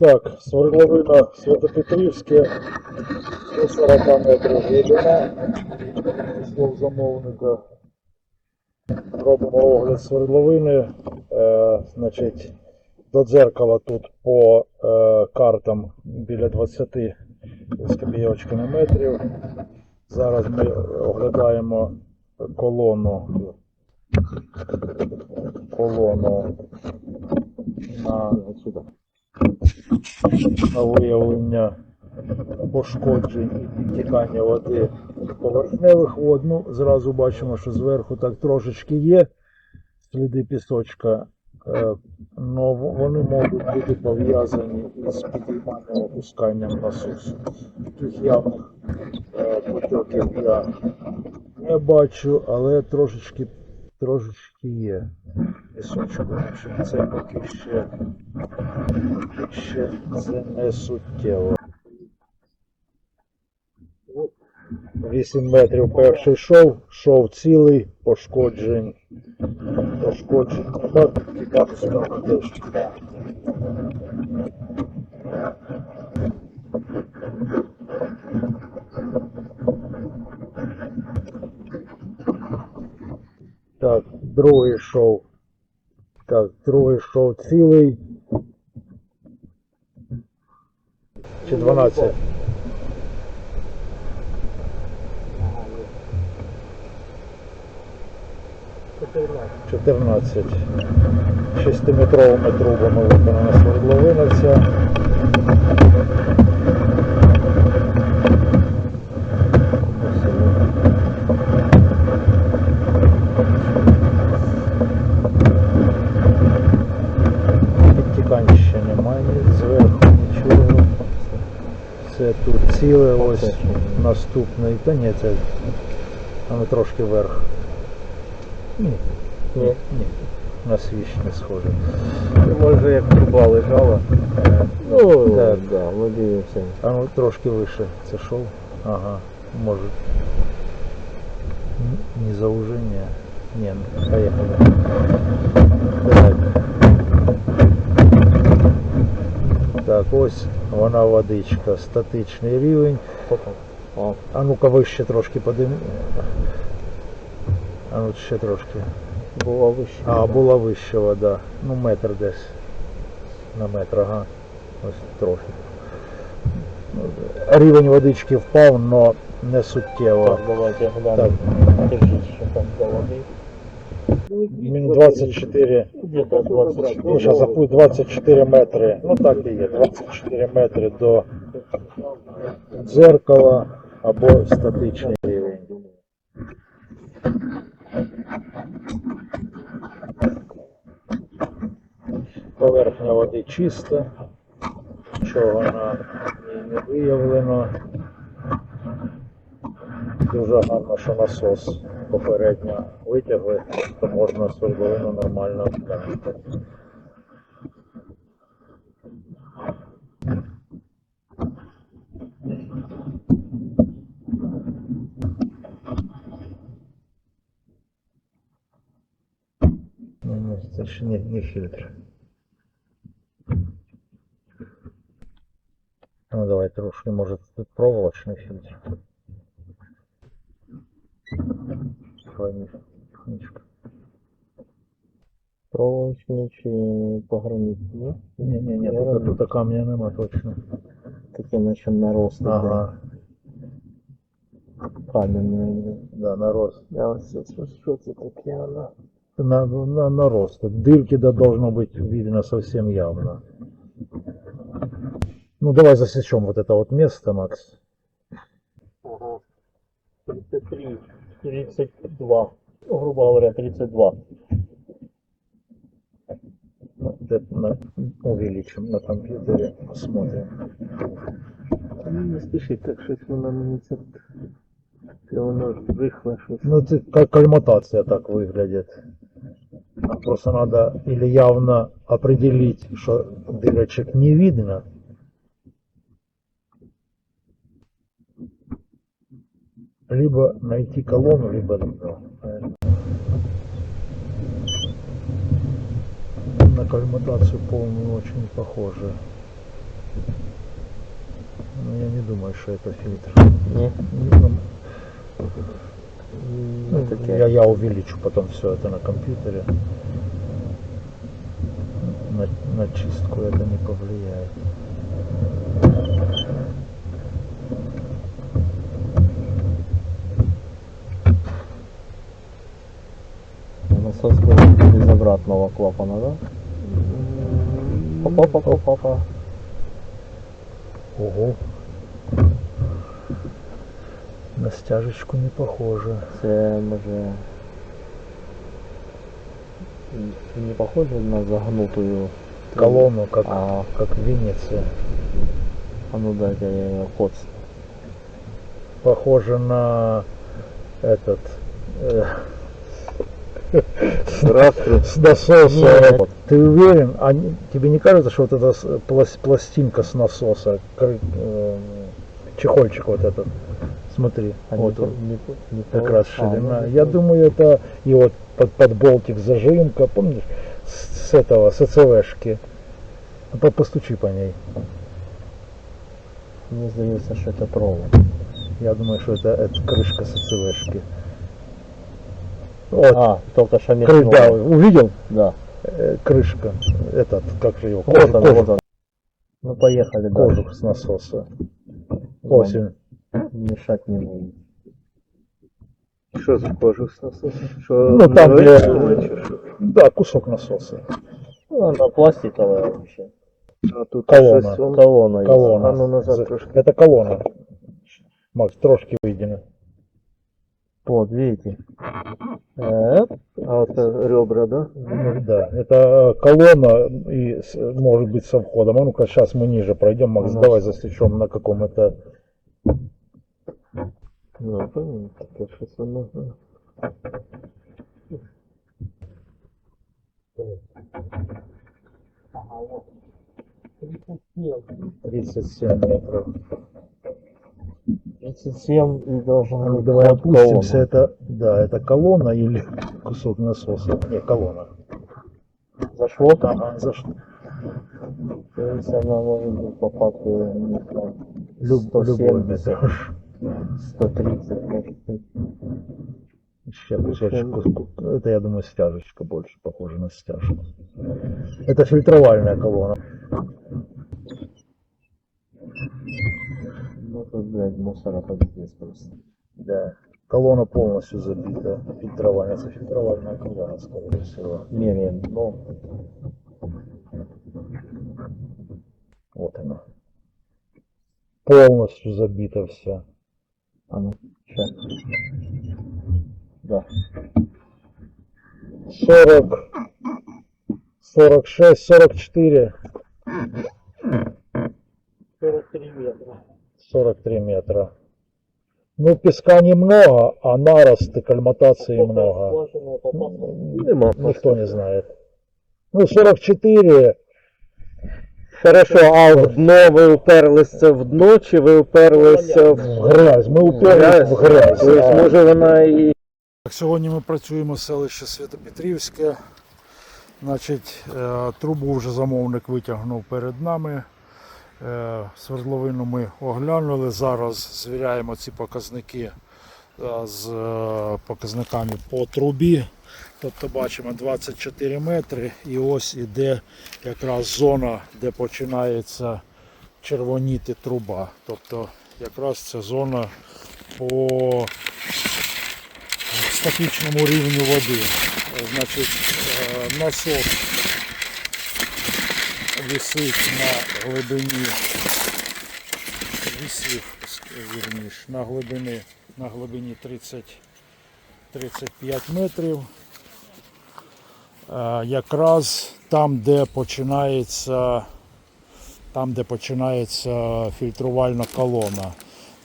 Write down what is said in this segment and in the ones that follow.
Так, свердловина Святопетрівське, 140 метрів глибина. Слов замовника. Робимо огляд свердловини. Е, значить, до дзеркала тут по е, картам біля 20 з копійочками метрів. Зараз ми оглядаємо колону. Колону на, на виявлення пошкоджень і підтікання води поверхневих вод. Ну, зразу бачимо, що зверху так трошечки є сліди пісочка. Е, в- вони можуть бути пов'язані з підійманням опусканням насосу. Таких явних е, потоків я не бачу, але трошечки, трошечки є пісочок. Значить, Це поки ще, ще це не суттєво. 8 метрів перший шов, шов цілий, пошкоджень. Пошкоджень нема, тікати сюди Так, другий шов. Так, другий шов цілий. Чи 12? Чотирнадцять. Шестиметровими трубами виконана свердловина ця. Підтікань ще немає, ні зверху нічого. Це тут ціле, ось наступний. Та ні, це воно трошки вверх. Ні. Ні, ні. На свіч не схоже. Може як труба лежала. Ну, так. да, ми дивимося. А ну трошки вище. Це шов? Ага, може. Не заужение. Не, ну, поехали. Так. Так, ось вона водичка, статичний рівень. О, А ну-ка вище трошки подим. А ну ще трошки. була вище. А, була вища вода. Ну, метр десь. На метр, ага. Ось трохи. Рівень водички впав, але не суттєво. Так, давайте глянемо. Держіть, що там за води. Мінус 24. Где-то 24. Ну, зараз запу 24 метри. Ну так і є. 24 метри до дзеркала або статичний рівень. Поверхня води чиста, нічого на ній не виявлено. Дуже гарно, що насос попередньо витягли, то можна свердловину нормально глянути. Ні, ні, це ж не, не фільтр. Ну давай трошки, може тут проволочний фільтр. Тихонечко, тихонечко. Проволочний чи пограничний? ні? Ні, ні, ні, Я тут, розумію. тут камня нема точно. Таке наче нарост. іде. Ага, Кам'яне. да, нарост. Я ось це- що, що це таке? Вона? На, на, нарост. Дырки да должно быть видно совсем явно. Ну давай засечем вот это вот место, Макс. 32. Ну, грубо говоря, 32. Ну, это на- увеличим на компьютере, посмотрим. Та ну, Не спішіть, так щось воно мені це. Це воно рихле щось. Ну, это как кальматация так выглядит. А Просто надо или явно определить, что дырочек не видно. Либо найти колонну, либо дно. На кальматацию полную очень похоже. Ну, я не думаю, что это фильтр. Ні. Ну, Ну, я, я увеличу потом все это на компьютере. На, на чистку это не повлияет. Обратного клапана, да? Опа, опа, опа. Ого. На стяжечку не похоже. Це може не похоже на загнутую Колонну, как, А, как в Венеции. а ну дайте я ее код. Похоже на этот... э. С насоса. Нет. Ты уверен? А тебе не кажется, что вот эта пластинка с насоса, кры- э, чехольчик вот этот, смотри, А вот он, не, не как раз а, ну, ширина. не Я по- думаю, это и вот под, под болтик зажимка, помнишь, с, с этого, с АЦВшки. Ну, по- Постучи по ней. Мені здається, що це провод. Я думаю, что это, это крышка с АЦВшки. Вот, А, только что кры- да, увидел Да. э, крышка, этот, как же его, Вот кожух, он, кожух, вот он. Ну поехали дальше. кожух с насоса. Осень. Мешать не буду. Що за кожух з насосом? Що Ну, там, що? Да, кусок насоса. Ну, вона пластиковая вообще. А тут колона. є. Колона. А ну назад За- трошки. Это колонна. Макс, трошки выйдем. Вот, видите? А вот ребра, да? Ну, Да, это колонна и может быть со входом. А ну-ка, сейчас мы ниже пройдем. Макс, Ага. давай засечем на каком это. Ну, понятно. Е. 37 метров. 37 и должен А ну, давай опустимся. Это, да, это колонна или кусок насоса? Не, колонна. Зашло? Ага, за что? То есть она может быть по факту Люб- любой 170, метр. 130 может быть. Это, я думаю, стяжечка больше похожа на стяжку. Это фильтровальная колонна. Тут, блядь, мусора подъезд просто. Да. Колонна полностью забита. Фильтровальная. Это фильтровальная колонна, скорее всего. Меряем. Ну, Вот она. Полностью забита вся. а ну, сейчас. Да. 40, 46, 44, 43 метра. Ну, песка немного, а наросты, кальматации много. Нема. Никто не знает. Ну, 44, Хорошо, а в дно ви уперлися в дно, чи ви уперлися в в грязь. Ми уперлись в грязь. Тобто, А. може вона і Так, Сьогодні ми працюємо в селищі Святопетрівське. Значить, е, трубу вже замовник витягнув перед нами. Е, Свердловину ми оглянули. Зараз звіряємо ці показники е, з е, показниками по трубі. Тобто бачимо 24 метри і ось іде якраз зона, де починається червоніти труба. Тобто якраз це зона по статичному рівню води. Значить, насос висить на глибині, висів, вірніш, на глибині, на глибині 30, 35 метрів. Е, Якраз там, де починається, там, де починається фільтрувальна колона.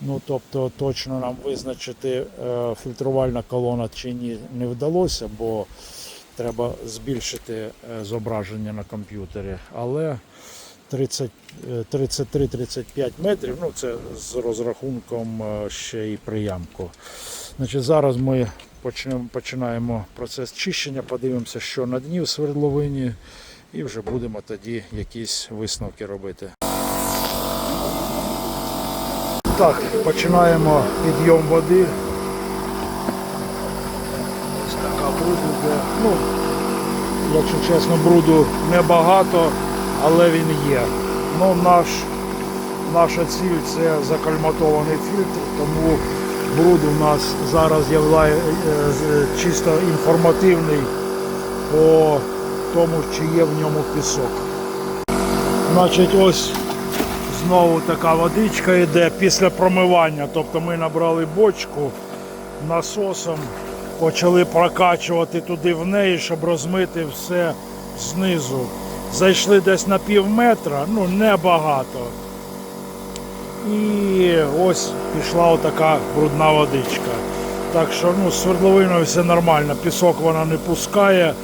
Ну, тобто точно нам визначити е, фільтрувальна колона чи ні не вдалося, бо треба збільшити е, зображення на комп'ютері. Але 30, е, 33-35 метрів, ну це з розрахунком е, ще і приямку. Значить, зараз ми починаємо процес чищення, подивимося, що на дні в свердловині, і вже будемо тоді якісь висновки робити. Так, починаємо підйом води. Ось така йде. Ну, якщо чесно, бруду небагато, але він є. Ну, наш, наша ціль це закальматований фільтр, тому бруд у нас зараз є чисто інформативний по тому, чи є в ньому пісок. Значить, ось знову така водичка йде після промивання. Тобто ми набрали бочку насосом, почали прокачувати туди в неї, щоб розмити все знизу. Зайшли десь на пів метра, ну небагато. І ось пішла отака брудна водичка. Так що ну, з свердловиною все нормально, пісок вона не пускає.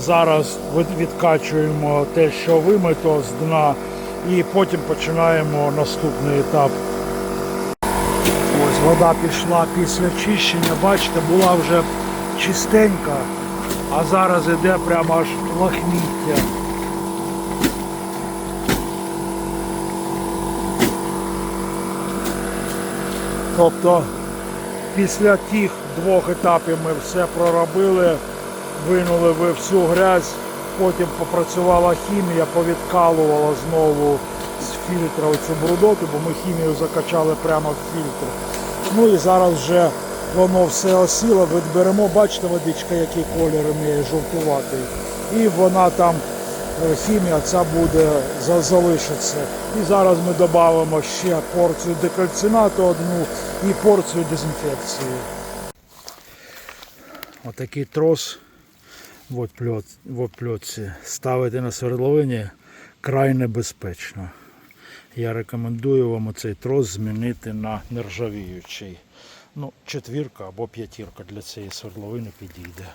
Зараз відкачуємо те, що вимито з дна, і потім починаємо наступний етап. Вода пішла після чищення, бачите, була вже чистенька, а зараз іде прямо аж лахміття. Тобто після тих двох етапів ми все проробили, винули ви всю грязь, потім попрацювала хімія, повідкалувала знову з фільтра цю брудоту, бо ми хімію закачали прямо в фільтр. Ну і зараз вже воно все осіло, відберемо, бачите, водичка, який колір має жовтуватий. І вона там, е, хімія ця буде за- залишиться. І зараз ми додамо ще порцію декальцинату одну і порцію дезінфекції. Отакий трос в опльот, ставити на свердловині край небезпечно. Я рекомендую вам оцей трос змінити на нержавіючий. Ну, четвірка або п'ятірка для цієї свердловини підійде.